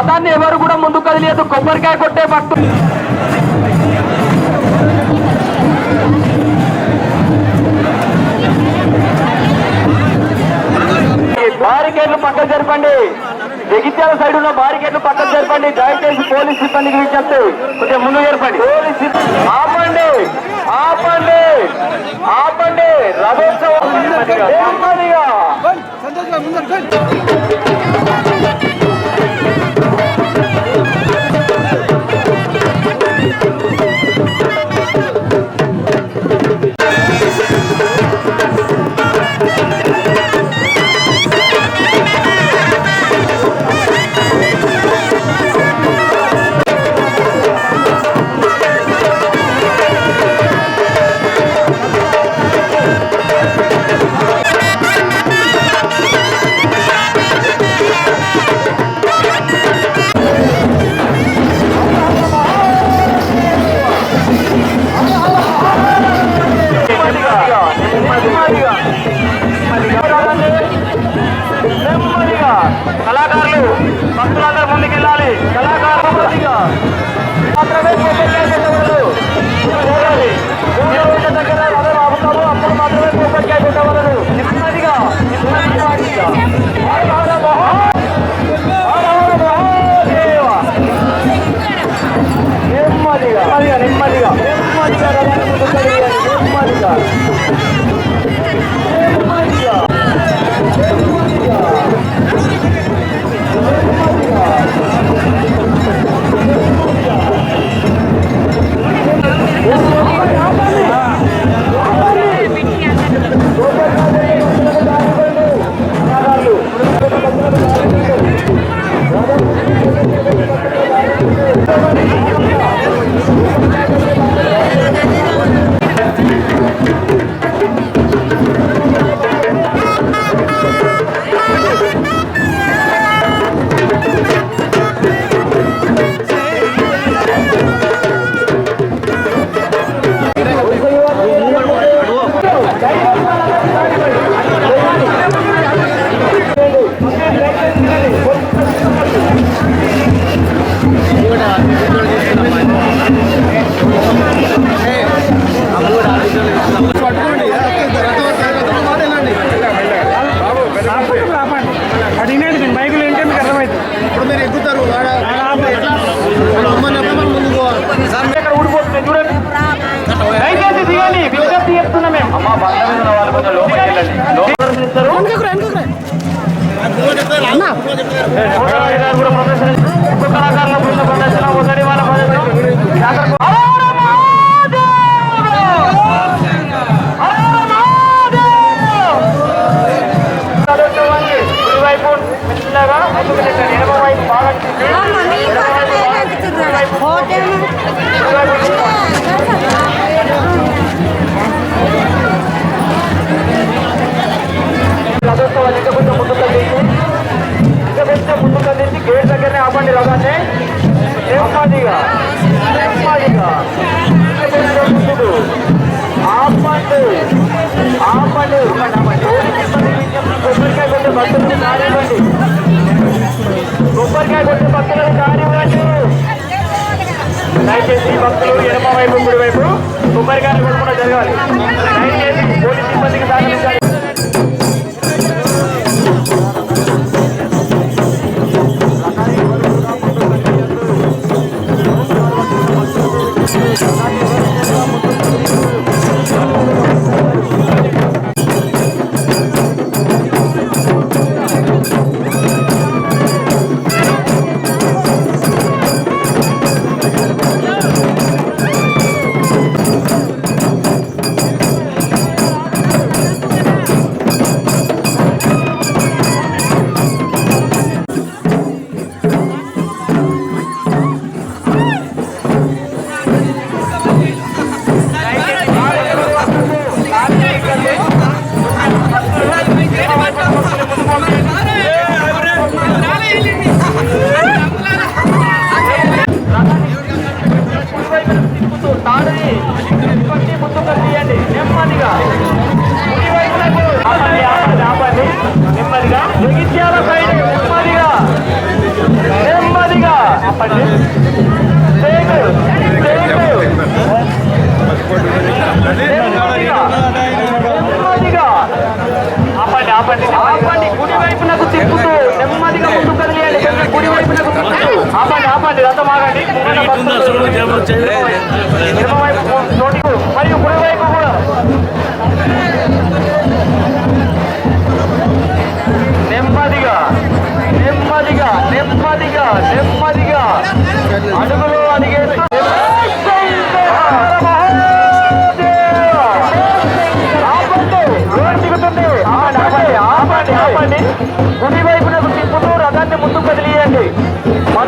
రథాన్ని ఎవరు కూడా ముందు కదిలేదు కొబ్బరికాయ కొట్టే భక్తులు. బారికేట్లు పక్కన జరపండి. జగిత్యాల సైడ్ ఉన్న బారికేట్లు పక్కన జరపండి. దయచేసి పోలీస్ సిబ్బందికి చెప్తే కొంచెం ముందు జరపండి పోలీస్ ఆపండి. కళాకారులు భక్తులందరూ ముందుకెళ్ళాలి. కళాకారులు మాత్రమే దగ్గర అదే ఆపుతాము అప్పుడు మాత్రమే పోపట్కాయ Yeah. దయచేసి భక్తులు ఎడమ వైపు కుడి వైపు కొబ్బరికాయలు కొట్టకుండా జరగాలి. దయచేసి పోలీస్ సిబ్బందికి సహకరించాలి.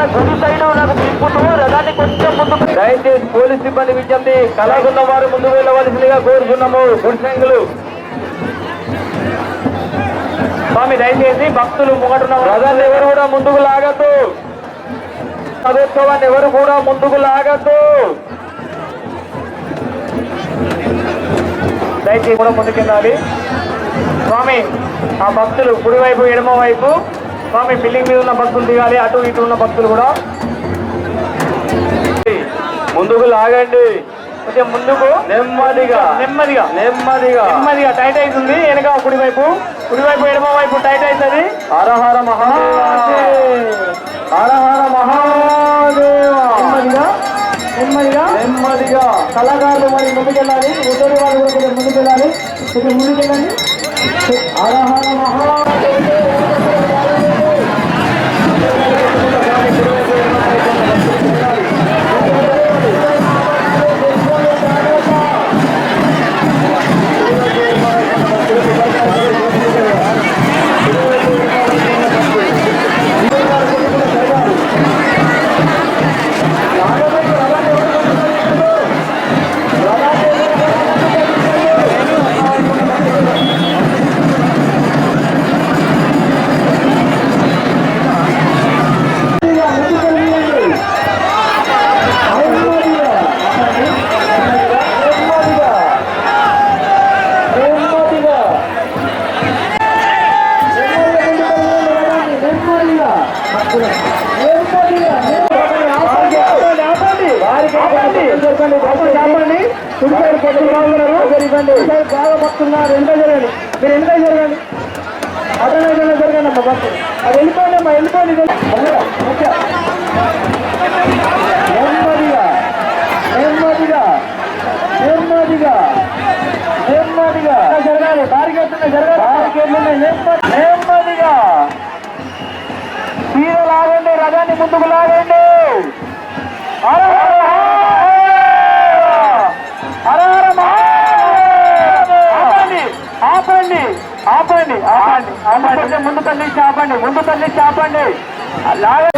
మన గుడి సైడ్ నాకు తిప్పుతూ రథాన్ని కొంచెం ముందుకు దయచేసి పోలీస్ సిబ్బంది విజ్ఞప్తి కళాకున్న వారు ముందుకు వెళ్ళవలసిందిగా కోరుతున్నాము గుడిసెంగులు. స్వామి దయచేసి భక్తులు ముంగటున్న రథాన్ని ఎవరు కూడా ముందుకు లాగద్దు. రథోత్సవాన్ని ఎవరు కూడా ముందుకు లాగద్దు. దయచేసి కూడా ముందుకెళ్ళాలి. స్వామి ఆ భక్తులు కుడివైపు ఎడమ వైపు స్వామి బిల్డింగ్ మీద ఉన్న భక్తులు దిగాలి అటు ఇటు ఉన్న భక్తులు కూడా. ముందుకు లాగండి. కొంచెం ముందుకు. నెమ్మదిగా. నెమ్మదిగా. నెమ్మదిగా. నెమ్మదిగా. టైట్ అవుతుంది. వెనక కుడివైపు. కుడివైపు ఎడమ వైపు టైట్ అవుతుంది. హరహర మహాదేవ. హరహర మహాదేవ. నెమ్మదిగా. నెమ్మదిగా. నెమ్మదిగా. కళాకారులు మరి ముందుకెళ్ళాలి. ఉద్దరి వాళ్ళు కూడా కొంచెం ముందుకెళ్ళాలి. కొంచెం ముందుకెళ్ళండి. హరహర మహాదేవ. బాగా పడుతున్నారు ఎంత జరగండి మీరు ఎంత జరగండి అటనే జరగండి అమ్మా బస్సు అది వెళ్ళిపోండి అమ్మా వెళ్ళిపోండి నెమ్మదిగా నెమ్మదిగా నెమ్మదిగా నెమ్మదిగా. జరగాలి బారికేట్లు ఉన్నాయి జరగాలి. బారికేట్లు ఉన్నాయి నెమ్మది నెమ్మదిగా. తీర లాగండి రథాన్ని ముందుకు లాగండి. హర ఆపండి ముందు తల్లి చాపండి ముందు తల్లి చాపండి అలాగే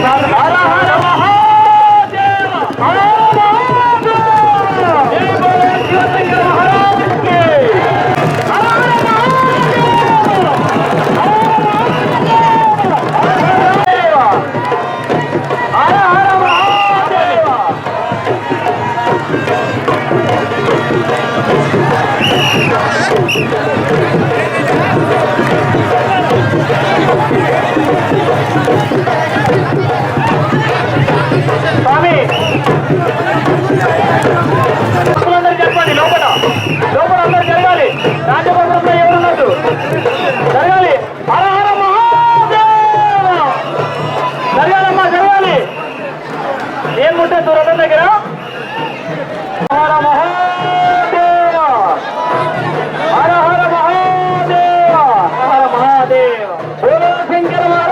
Barra.